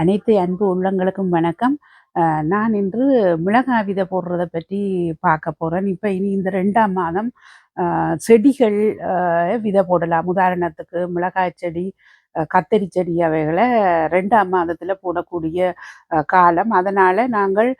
அனைத்து அன்பு உள்ளங்களுக்கும் வணக்கம். நான் இன்று மிளகாய் விதை போடுறத பற்றி பார்க்க போகிறேன் இப்போ இனி இந்த ரெண்டாம் மாதம் செடிகள் விதை போடலாம். உதாரணத்துக்கு மிளகாய் செடி கத்தரி செடி அவைகளை ரெண்டாம் மாதத்தில் போடக்கூடிய காலம். அதனால் நாங்கள்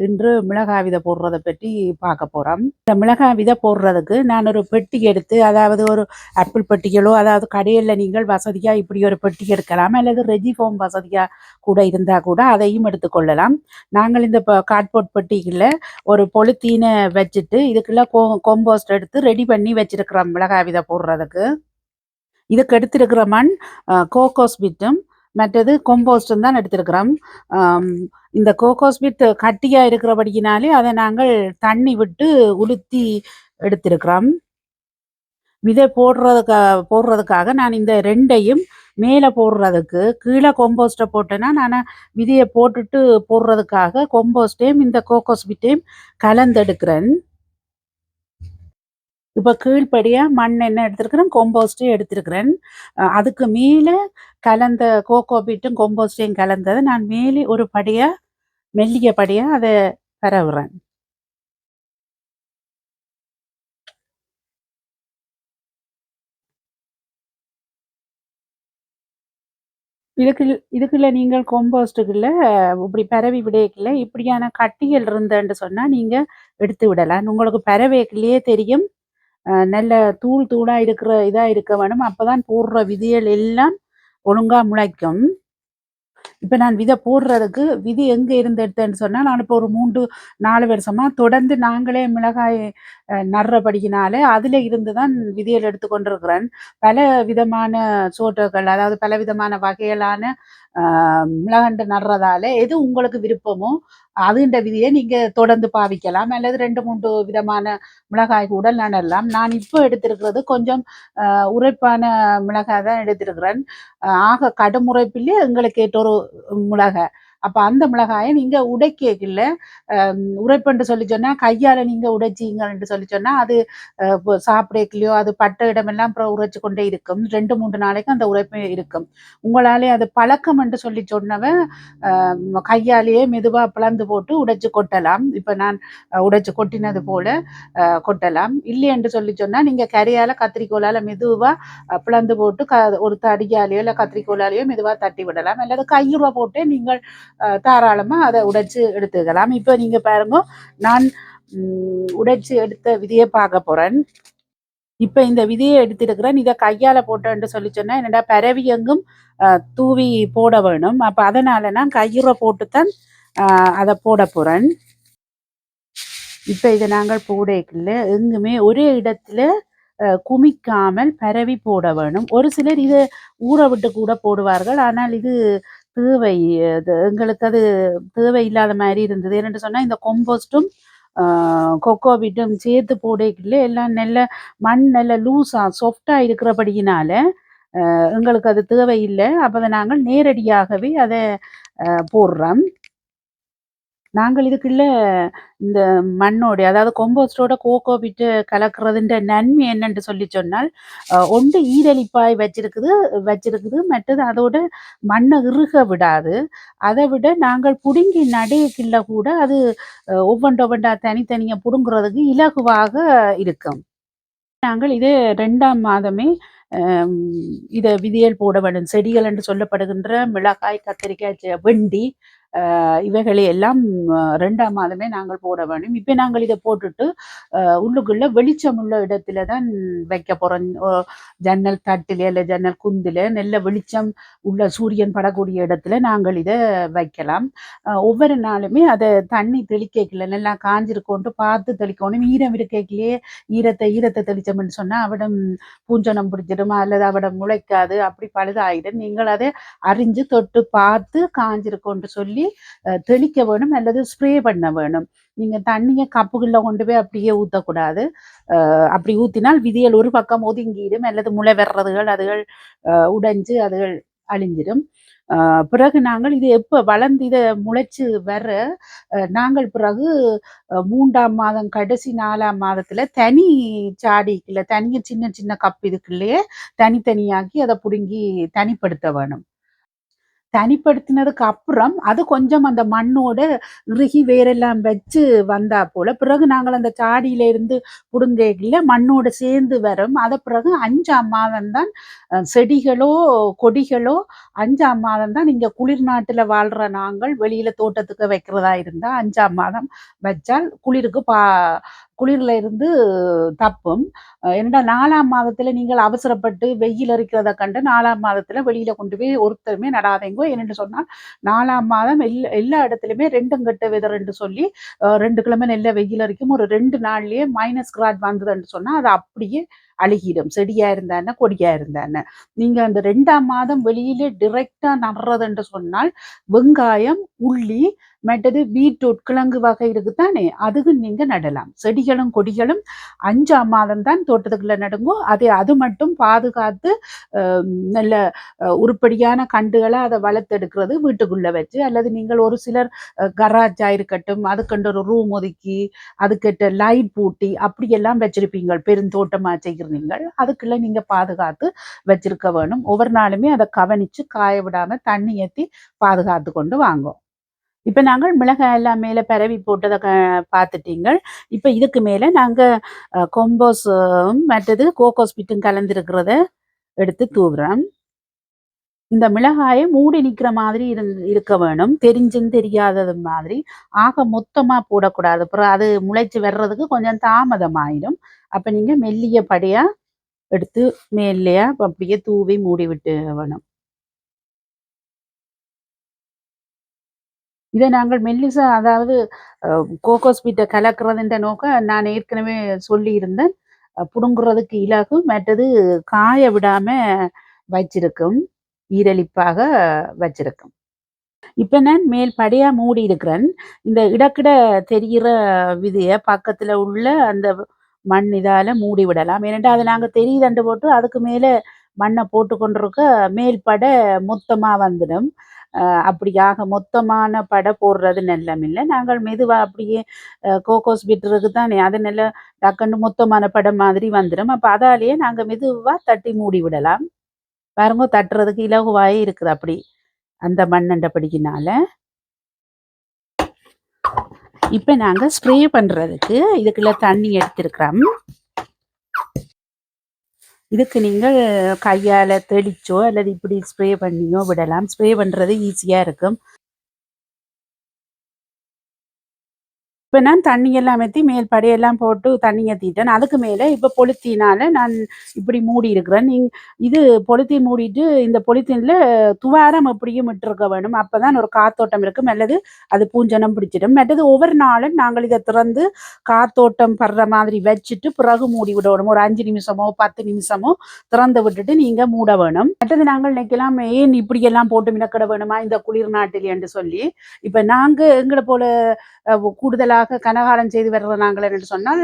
இன்று மிளகாய் விதை போடுறத பற்றி பார்க்க போகிறோம் இந்த மிளகாய் விதை போடுறதுக்கு நான் ஒரு பெட்டி எடுத்து அதாவது ஒரு ஆப்பிள் பெட்டிகளோ அதாவது கடையில் நீங்கள் வசதியாக இப்படி ஒரு பெட்டி எடுக்கலாம் அல்லது ரெஜி ஃபோம் வசதியாக கூட இருந்தால் கூட அதையும் எடுத்துக்கொள்ளலாம் நாங்கள் இந்த கார்ட்போர்ட் பெட்டிக்குள்ள ஒரு பொலித்தீனை வச்சுட்டு இதுக்குள்ள கோ கொம்போஸ்ட் எடுத்து ரெடி பண்ணி வச்சிருக்கிறோம் மிளகாய் விதை போடுறதுக்கு. இதுக்கு எடுத்திருக்கிற மண் கோகோஸ் பிட்டும் மற்றது கொம்போஸ்டும் தான் எடுத்திருக்கிறோம். இந்த கோகோஸ் பிட் கட்டியாக இருக்கிறபடியினாலே அதை நாங்கள் தண்ணி விட்டு உளுத்தி எடுத்திருக்கிறோம். விதை போடுறதுக்கா போடுறதுக்காக நான் இந்த ரெண்டையும் மேலே போடுறதுக்கு கீழே கொம்போஸ்ட்டை போட்டேன்னா நான் விதையை போட்டுட்டு போடுறதுக்காக கொம்போஸ்டையும் இந்த கோகோஸ் பிட்டையும் கலந்தெடுக்கிறேன் இப்போ கீழ்ப்படியாக மண் என்ன எடுத்திருக்கிறேன்? கொம்போஸ்ட்டும் எடுத்திருக்கிறேன். அதுக்கு மேலே கலந்த கோகோ பீட்டும் கொம்போஸ்டையும் கலந்ததை நான் மேலே ஒரு படியாக மெல்லிய படியாக அதை பரவுறேன். இதுக்கு இதுக்குள்ள நீங்கள் கொம்போஸ்ட்டுக்குள்ள இப்படி பரவி விடையக்குள்ள இப்படியான கட்டிகள் இருந்தேன்னு சொன்னால் நீங்கள் எடுத்து விடலாம். உங்களுக்கு பரவேக்குள்ளேயே தெரியும். நல்ல தூள் தூளாக இருக்கிற இதாக இருக்க வேணும். அப்போ தான் போடுற விதைகள் எல்லாம் ஒழுங்காக முளைக்கும். இப்போ நான் விதை போடுறதுக்கு விதி எங்கே இருந்து எடுத்தேன்னு சொன்னால் நான் இப்போ ஒரு மூன்று நாலு வருஷமாக தொடர்ந்து நாங்களே மிளகாய் நடுறபடியினாலே அதில் இருந்து தான் விதைகள் எடுத்துக்கொண்டிருக்கிறேன். பல விதமான சோட்டுகள் அதாவது பல விதமான வகையிலான மிளகண்டு நடுறதால எது உங்களுக்கு விருப்பமோ அதுன்ற விதியை நீங்கள் தொடர்ந்து பாவிக்கலாம். அல்லது ரெண்டு மூன்று விதமான மிளகாய் கூட நடலாம். நான் இப்போ எடுத்திருக்கிறது கொஞ்சம் உரைப்பான மிளகாய் தான் எடுத்திருக்கிறேன். ஆக கடும் உரைப்பிலே எங்களுக்கு ஏற்ற ஒரு மிளகாய். அப்போ அந்த மிளகாயை நீங்கள் உடைக்கல உரைப்புன்னு சொல்லி சொன்னால் கையால் நீங்கள் உடைச்சிங்கன்னு சொல்லி சொன்னால் அது சாப்பிடக்கலையோ அது பட்ட இடமெல்லாம் அப்புறம் உரைச்சு கொண்டே இருக்கும். ரெண்டு மூன்று நாளைக்கு அந்த உரைப்பு இருக்கும். உங்களாலே அது பழக்கம் என்று சொல்லி சொன்னவன் கையாலேயே மெதுவாக பிளந்து போட்டு உடைச்சு கொட்டலாம். இப்போ நான் உடைச்சு கொட்டினது போல கொட்டலாம். இல்லை என்று சொல்லி சொன்னால் நீங்கள் கரையால் கத்திரிக்கோலால் மெதுவாக பிளந்து போட்டு க ஒரு தடியாலேயோ இல்லை கத்திரிக்கோலாலேயோ மெதுவாக தட்டி விடலாம். அல்லது கையுறை போட்டு நீங்கள் தாராளமாக அதை உடைச்சு எடுத்துக்கலாம் இப்போ நீங்கள் பாருங்க நான் உடைச்சு எடுத்த விதியை பார்க்க போகிறேன் இப்போ இந்த விதியை எடுத்துருக்கிறேன் இதை கையால் போட்டேன்ட்டு சொல்லி சொன்னால் என்னடா பரவி எங்கும் தூவி போட வேணும். அப்போ அதனால நான் கயிறை போட்டுத்தான் அதை போட போகிறேன் இப்போ இதை நாங்கள் போடக்கில்லை எங்குமே ஒரே இடத்துல குமிக்காமல் பரவி போட வேணும். ஒரு சிலர் இதை ஊற விட்டு கூட போடுவார்கள். ஆனால் இது தேவை அது எங்களுக்கு அது தேவை இல்லாத மாதிரி இருந்தது. என்னென்னு சொன்னால் இந்த கொம்போஸ்ட்டும் கொக்கோவிட்டும் சேர்த்து போடக்கல எல்லாம் நல்ல மண் நல்ல லூஸாக சாஃப்டாக இருக்கிறபடியினால எங்களுக்கு அது தேவையில்லை. அப்போ அதை நாங்கள் நேரடியாகவே அதை போடுறோம். நாங்கள் இதுக்குள்ள இந்த மண்ணோடு அதாவது கொம்போஸ்டோட கோகோ பிட்டு கலக்கிறதுன்ற நன்மை என்னன்னு சொல்லி சொன்னால் ஒன்று ஈரலிப்பாய் வச்சிருக்குது வச்சிருக்குது மற்றது அதோட மண்ணை இறுக விடாது. அதை விட நாங்கள் புடுங்கி நடையக்கில்ல கூட அது ஒவ்வொன்று ஒவ்வொன்றா தனித்தனியாக புடுங்குறதுக்கு இலகுவாக இருக்கும். நாங்கள் இது ரெண்டாம் மாதமே இதை விதியல் போட வேண்டும். செடிகள் என்று சொல்லப்படுகின்ற மிளகாய் கத்திரிக்காய் செ- வெண்டி இவைகளை எல்லாம் ரெண்டாம் மாதமே நாங்கள் போட வேண்டும். இப்போ நாங்கள் இதை போட்டுட்டு உள்ளுக்குள்ள வெளிச்சம் உள்ள இடத்துல தான் வைக்க போகிறோம் ஜன்னல் தட்டில் இல்லை ஜன்னல் குந்தில் நல்ல வெளிச்சம் உள்ள சூரியன் படக்கூடிய இடத்துல நாங்கள் இதை வைக்கலாம். ஒவ்வொரு நாளுமே அதை தண்ணி தெளிக்கல நல்லா காஞ்சிருக்கோன்ட்டு பார்த்து தெளிக்கணும். ஈரம் இருக்கைக்குள்ளேயே ஈரத்தை ஈரத்தை தெளிச்சோம்னு சொன்னால் அவடம் பூஞ்சனம் பிடிச்சிடும்? அல்லது அவடம் முளைக்காது? அப்படி பழுதாயிடும். நீங்கள் அதை அறிஞ்சு தொட்டு பார்த்து காஞ்சிருக்கோன்ட்டு சொல்லி தெளிக்க வேணும் அல்லது ஸ்ப்ரே பண்ண வேணும். நீங்கள் தண்ணியை கப்புகளில் கொண்டு போய் அப்படியே ஊற்றக்கூடாது அப்படி ஊற்றினால் விதியல் ஒரு பக்கம் ஒதுங்கிடும் அல்லது முளை வர்றதுகள் அதுகள் அஹ், உடைஞ்சு அதுகள் அழிஞ்சிடும். பிறகு நாங்கள் இது எப்போ வளர்ந்து இதை முளைச்சு வர நாங்கள் பிறகு மூன்றாம் மாதம் கடைசி நாலாம் மாதத்துல தனி சாடிக்குள்ள தனியாக சின்ன சின்ன கப் இதுக்குள்ளேயே தனித்தனியாக்கி அதை பிடுங்கி தனிப்படுத்த வேணும். தனிப்படுத்தினதுக்கு அப்புறம் அது கொஞ்சம் அந்த மண்ணோட இறுகி வேரெல்லாம் வச்சு வந்தா போல. பிறகு நாங்கள் அந்த சாடியில இருந்து புடுங்கைகள்ல மண்ணோட சேர்ந்து வரும். அதை பிறகு அஞ்சாம் அம்மாவன் தான் செடிகளோ கொடிகளோ அஞ்சாம் மாதம் தான் நீங்கள் குளிர் நாட்டில் வாழ்கிற நாங்கள் வெளியில் தோட்டத்துக்கு வைக்கிறதா இருந்தால் அஞ்சாம் மாதம் வச்சால் குளிருக்கு பா குளிரில் இருந்து தப்பும். என்னடா நாலாம் மாதத்தில் நீங்கள் அவசரப்பட்டு வெயில் இருக்கிறத கண்டு நாலாம் மாதத்தில் வெளியில் கொண்டு போய் ஒருத்தருமே நடாதீங்கோ. என்னென்று சொன்னால் நாலாம் மாதம் எல் எல்லா இடத்துலையுமே ரெண்டும் கட்ட வெதர் என்று சொல்லி ரெண்டு கிழமை நெல்ல வெயில் அரைக்கும். ஒரு ரெண்டு நாள்லேயே மைனஸ் கிராட் வந்ததுன்னு சொன்னால் அது அப்படியே அழுகிடும் செடியா இருந்தானே கொடியா இருந்தானே நீங்க அந்த ரெண்டாம் மாதம் வெளியிலே டிரெக்டா நடுறதுன்னு சொன்னால் வெங்காயம் உள்ளி மற்றது பீட்ரூட் கிழங்கு வகை இருக்குதானே? அதுக்கு நீங்க நடலாம். செடிகளும் கொடிகளும் அஞ்சாம் மாதம் தான் தோட்டத்துக்குள்ள நடுங்கும் அதை அது மட்டும் பாதுகாத்து நல்ல உருப்படியான கண்டுகளை அதை வளர்த்தெடுக்கிறது வீட்டுக்குள்ள வச்சு. அல்லது நீங்கள் ஒரு சிலர் கராஜா இருக்கட்டும் அதுக்கண்டு ஒரு ரூம் ஒதுக்கி அதுக்கிட்ட லைட் பூட்டி அப்படியெல்லாம் வச்சிருப்பீங்க பெருந்தோட்டமா செய்கிறீங்கள் அதுக்குள்ள நீங்க பாதுகாத்து வச்சிருக்க வேணும். ஒவ்வொரு நாளுமே அதை கவனிச்சு காய விடாம தண்ணி ஏற்றி பாதுகாத்து கொண்டு வாங்கும் இப்ப நாங்கள் மிளகாய் எல்லாம் மேல பரவி போட்டதை க- பார்த்துட்டீங்கள். இப்ப இதுக்கு மேல நாங்க கொம்போஸ் மற்றது கோகோஸ் பிட்டும் கலந்துருக்கிறத எடுத்து தூவுறோம். இந்த மிளகாயை மூடி நிக்கிற மாதிரி இருந்- இருக்க வேணும். தெரிஞ்சும் தெரியாதது மாதிரி. ஆக மொத்தமா போடக்கூடாது. அப்புறம் அது முளைச்சு வர்றதுக்கு கொஞ்சம் தாமதம் ஆயிடும் அப்ப நீங்க மெல்லிய படியாக எடுத்து மேல்லையாக அப்படியே தூவி மூடி விட்டு வேணும். இதை நாங்கள் மெல்லிசா அதாவது கோகோஸ் பீட்டை கலக்கிறதுன்ற நோக்கம் நான் ஏற்கனவே சொல்லியிருந்தேன். புடுங்குறதுக்கு இலகு மற்றது காய விடாம வச்சிருக்கும் ஈரலிப்பாக வச்சிருக்கும். இப்ப நான் மேல் படியா மூடி இருக்கிறேன். இந்த இடக்கிட தெரிகிற விதிய பக்கத்துல உள்ள அந்த மண் இதால மூடி விடலாம். ஏனென்றால் அதை நாங்க தெரியுதண்டு போட்டு அதுக்கு மேல மண்ணை போட்டு கொண்டிருக்க மேல் படை மொத்தமா வந்துடும். அப்படியாக மொத்தமான படை போடுறது நல்லமில்லை நாங்கள் மெதுவா அப்படியே கோகோஸ் விட்டுறதுக்கு தானே அது நல்ல டக்குன்னு மொத்தமான படம் மாதிரி வந்துடும் அப்போ அதாலேயே நாங்க மெதுவா தட்டி மூடி விடலாம். பாருங்க தட்டுறதுக்கு இலகுவாயே இருக்குது அப்படி அந்த மண்ணண்ட படிக்கினால இப்ப நாங்க ஸ்ப்ரே பண்றதுக்கு இதுக்குள்ள தண்ணி எடுத்திருக்கிறோம். இதுக்கு நீங்கள் கையால தெளிச்சோ அல்லது இப்படி ஸ்ப்ரே பண்ணியோ விடலாம். ஸ்ப்ரே பண்றது ஈஸியா இருக்கும். இப்போ நான் தண்ணி எல்லாம் ஏற்றி மேல் படையெல்லாம் போட்டு தண்ணி ஏற்றிட்டேன் அதுக்கு மேலே இப்போ பொலித்தீனால நான் இப்படி மூடி இருக்கிறேன். நீங் இது பொலித்தீன் மூடிட்டு இந்த பொலித்தீனில் துவாரம் எப்படியும் விட்டுருக்க வேணும். அப்போ தான் ஒரு காத்தோட்டம் இருக்கும். அல்லது அது பூஞ்சனம் பிடிச்சிடும். மற்றது ஒவ்வொரு நாளும் நாங்கள் இதை திறந்து காத்தோட்டம் படுற மாதிரி வச்சுட்டு பிறகு மூடி விடணும். ஒரு அஞ்சு நிமிஷமோ பத்து நிமிஷமோ திறந்து விட்டுட்டு நீங்கள் மூட வேணும். மற்றது நாங்கள் நினைக்கலாம் ஏன் இப்படியெல்லாம் போட்டு மினக்கிட வேணுமா? இந்த குளிர் நாட்டில் என்று சொல்லி. இப்போ நாங்கள் எங்களை போல கூடுதலாக கூடுதலாக கனகாலம் செய்து வர்ற நாங்கள் என்று சொன்னால்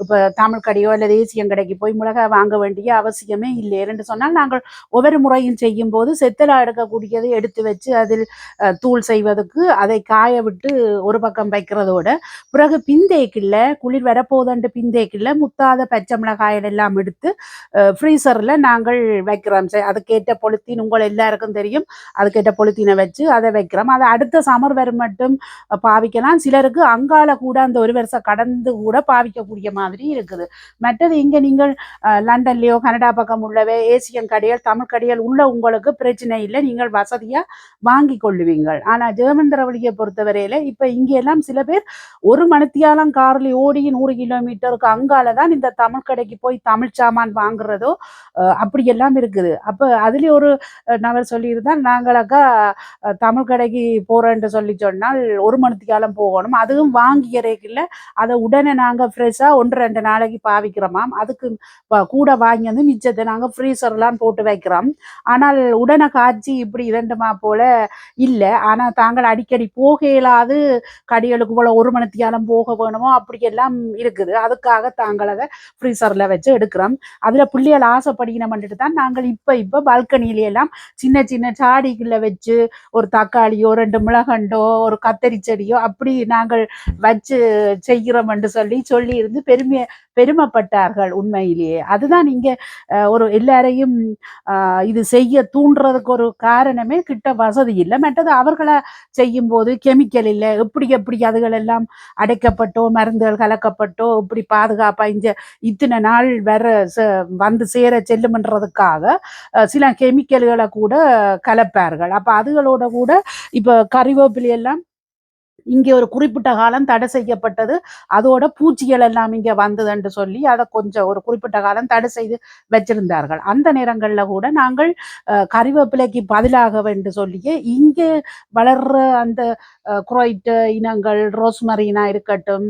இப்போ தமிழ் கடையோ அல்லது தேசியம் கடைக்கு போய் மிளகாய் வாங்க வேண்டிய அவசியமே இல்லை என்று சொன்னால் நாங்கள் ஒவ்வொரு முறையும் செய்யும் போது செத்தலா எடுக்கக்கூடியதை எடுத்து வச்சு அதில் தூள் செய்வதற்கு அதை காய விட்டு ஒரு பக்கம் வைக்கிறதோட பிறகு பிந்தேக்கில் குளிர் வரப்போதண்டு பிந்தேக்கில் முத்தாத பச்சை மிளகாயில் எல்லாம் எடுத்து ஃப்ரீசரில் நாங்கள் வைக்கிறோம். அதுக்கேற்ற பொலித்தீன் உங்கள் எல்லாருக்கும் தெரியும். அதுக்கேற்ற பொலித்தீனை வச்சு அதை வைக்கிறோம். அதை அடுத்த சமர் வரும் மட்டும் பாவிக்கலாம். சிலருக்கு அங்கால கூட அந்த ஒரு வருஷம் கடந்து கூட பாவிக்கக்கூடிய மாதிரி இருக்குது. மற்றது இங்கே நீங்கள் லண்டன்லேயோ லண்டன்லயோ கனடா பக்கம் உள்ளவே ஏசியன் கடைகள் தமிழ் கடைகள் உள்ள உங்களுக்கு பிரச்சனை இல்லை. நீங்கள் வசதியாக வாங்கி கொள்ளுவீங்கள். ஆனால் ஜெர்மன் திரவழியை பொறுத்தவரையில இப்போ இங்கெல்லாம் சில பேர் ஒரு மணித்தியாலம் கார்ல ஓடி நூறு கிலோமீட்டருக்கு அங்கால தான் இந்த தமிழ் கடைக்கு போய் தமிழ் சாமான் வாங்குறதோ அப்படியெல்லாம் இருக்குது. அப்போ அதுலேயும் ஒரு நபர் சொல்லியிருந்தால் நாங்களாக்கா தமிழ் கடைக்கு போகிறேன்ட்டு சொல்லி சொன்னால் ஒரு மணித்தியாலம் போகணும். அதுவும் வாங்கிய அதை உடனே நாங்கள் ஃப்ரெஷ்ஷாக ஒன்று ரெண்டு நாளைக்கு பாவிக்கிறோமாம் அதுக்கு கூட வாங்கி வந்து மிச்சத்தை நாங்கள் ஃப்ரீசர்லாம் போட்டு வைக்கிறோம். ஆனால் உடனே காய்ச்சி இப்படி இரண்டுமா போல இல்லை. ஆனால் தாங்கள் அடிக்கடி போக இயலாது கடிகளுக்கு போல ஒரு மணித்தியாலம் போக வேணுமோ அப்படியெல்லாம் இருக்குது. அதுக்காக தாங்கள் அதை ஃப்ரீசரில் வச்சு எடுக்கிறோம். அதில் பிள்ளைகள் ஆசைப்படிக்கணும்ன்ட்டு தான் நாங்கள் இப்போ இப்போ பால்கனியில எல்லாம் சின்ன சின்ன சாடிகளை வச்சு ஒரு தக்காளியோ ரெண்டு மிளகண்டோ ஒரு கத்தரி செடியோ அப்படி நாங்கள் வச்சு செய்கிறோம் என்று சொல்லி சொல்லி இருந்து பெருமை பெருமைப்பட்டார்கள் உண்மையிலேயே. அதுதான் இங்க ஒரு எல்லாரையும் இது செய்ய தூண்டுறதுக்கு ஒரு காரணமே கிட்ட வசதி இல்லை. மற்றது அவர்களை செய்யும் போது கெமிக்கல் இல்லை. எப்படி எப்படி அதுகள் எல்லாம் அடைக்கப்பட்டோ மருந்துகள் கலக்கப்பட்டோ இப்படி பாதுகாப்பா இங்க இத்தனை நாள் வர ச- வந்து சேர செல்லுமன்றதுக்காக சில கெமிக்கல்களை கூட கலப்பார்கள். அப்ப அதுகளோட கூட இப்ப கறிவேப்பிலை எல்லாம் இங்கே ஒரு குறிப்பிட்ட காலம் தடை செய்யப்பட்டது. அதோட பூச்சிகள் எல்லாம் இங்கே வந்ததுன்னு சொல்லி அதை கொஞ்சம் ஒரு குறிப்பிட்ட காலம் தடை செய்து வச்சிருந்தார்கள். அந்த நேரங்களில் கூட நாங்கள் கறிவேப்பிலைக்கு பதிலாக என்று சொல்லியே இங்கே வளர்ற அந்த குரோய்ட்டு இனங்கள் ரோஸ்மரினா இருக்கட்டும்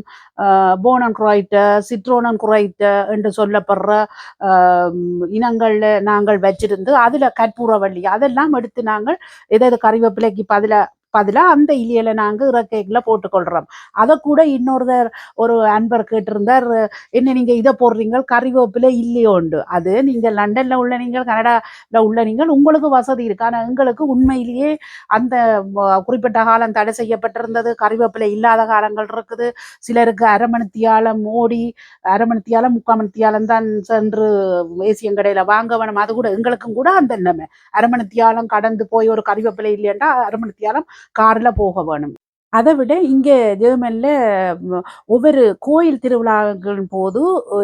போனன் குரோய்ட்டு சிட்ரோனன் குரோய்ட்டு என்று சொல்லப்படுற இனங்களில் இனங்கள்ல நாங்கள் வச்சிருந்து அதில் கற்பூரவள்ளி அதெல்லாம் எடுத்து நாங்கள் எதாவது கறிவேப்பிலைக்கு பதிலாக பதிலா அந்த இலையில நாங்க இறக்கைகளில் போட்டுக்கொள்றோம். அதை கூட இன்னொருத்தர் ஒரு அன்பர் கேட்டிருந்தார் என்ன நீங்க இதை போடுறீங்க? கறிவேப்பிலை இல்லையோண்டு அது நீங்கள் லண்டன்ல உள்ள நீங்கள் கனடாவில் உள்ள நீங்கள் உங்களுக்கு வசதி இருக்கு. ஆனால் எங்களுக்கு உண்மையிலேயே அந்த குறிப்பிட்ட காலம் தடை செய்யப்பட்டிருந்தது. கறிவேப்பிலை இல்லாத காலங்கள் இருக்குது. சிலருக்கு அரை மணித்தியாலம் ஓடி அரை மணித்தியாலம் முக்கால் மணித்தியாலம் தான் சென்று ஏசியன் கடையில வாங்க வேணும். அது கூட எங்களுக்கும் கூட அந்த நிலைமை. அரை மணித்தியாலம் கடந்து போய் ஒரு கறிவேப்பிலை இல்லையண்டா அரை மணித்தியாலம் கார்ல போக வேணும். அதை விட இங்கே ஜெர்மனில் ஒவ்வொரு கோயில் திருவிழாக்களின் போது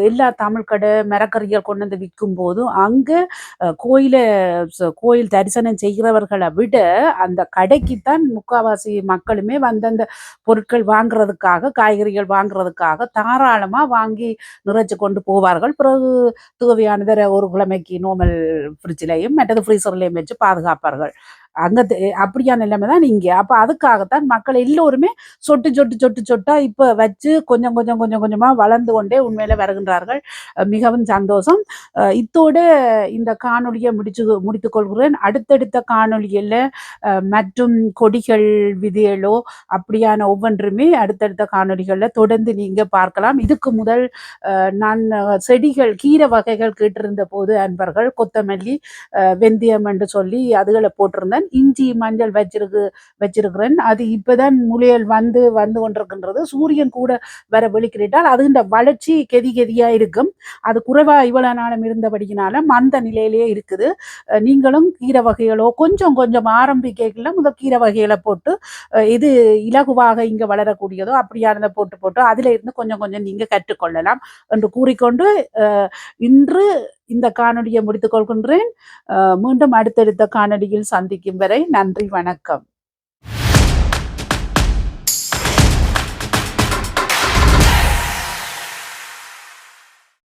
எல்லா தமிழ் கடை மரக்கறிகள் கொண்டு வந்து விற்கும் போதும் அங்கே கோயிலை கோயில் தரிசனம் செய்கிறவர்களை விட அந்த கடைக்குத்தான் முக்காவாசி மக்களுமே வந்து அந்த பொருட்கள் வாங்குறதுக்காக காய்கறிகள் வாங்குறதுக்காக தாராளமாக வாங்கி நிறைச்சு கொண்டு போவார்கள். பிறகு தேவையானதை ஒரு கிழமைக்கு நோமல் ஃப்ரிட்ஜ்லையும் மற்றது ஃப்ரீசர்லையும் வச்சு பாதுகாப்பார்கள். அங்கே தெ- அப்படியான நிலைமை தான் இங்கே. அப்போ அதுக்காகத்தான் மக்கள் எல்லோருமே சொட்டு சொட்டு சொட்டு சொட்டாக இப்போ வச்சு கொஞ்சம் கொஞ்சம் கொஞ்சம் கொஞ்சமாக வளர்ந்து கொண்டே உண்மையில வருகின்றார்கள். மிகவும் சந்தோஷம். இத்தோடு இந்த காணொலியை முடிச்சு முடித்துக்கொள்கிறேன் அடுத்தடுத்த காணொலியில் மற்றும் கொடிகள் விதிகளோ அப்படியான ஒவ்வொன்றுமே அடுத்தடுத்த காணொளிகளில் தொடர்ந்து நீங்கள் பார்க்கலாம். இதுக்கு முதல் நான் செடிகள் கீரை வகைகள் கேட்டிருந்த போது அன்பர்கள் கொத்தமல்லி வெந்தயம் என்று சொல்லி அதுகளை போட்டிருந்தேன். இஞ்சி மஞ்சள் வச்சிருக்கு வச்சிருக்கிறேன். அது இப்போதான் முளையல் வந்து வந்து கொண்டிருக்கின்றது. சூரியன் கூட வர வெளிக்கிட்டால் அதுகின்ற வளர்ச்சி கெதி கெதியா இருக்கும். அது குறைவா இவ்வளவு நாளும் இருந்தபடியினால மந்த நிலையிலேயே இருக்குது. நீங்களும் கீரை வகைகளோ கொஞ்சம் கொஞ்சம் ஆரம்பிக்கல முதல் கீரை வகைகளை போட்டு இது இலகுவாக இங்க வளரக்கூடியதோ அப்படியானதை போட்டு போட்டு அதுல இருந்து கொஞ்சம் கொஞ்சம் நீங்க கற்றுக்கொள்ளலாம் என்று கூறிக்கொண்டு இன்று இந்த காணொலியை முடித்துக் கொள்கின்றேன். மீண்டும் அடுத்தடுத்த காணொலியில் சந்திக்கும் வரை நன்றி வணக்கம்.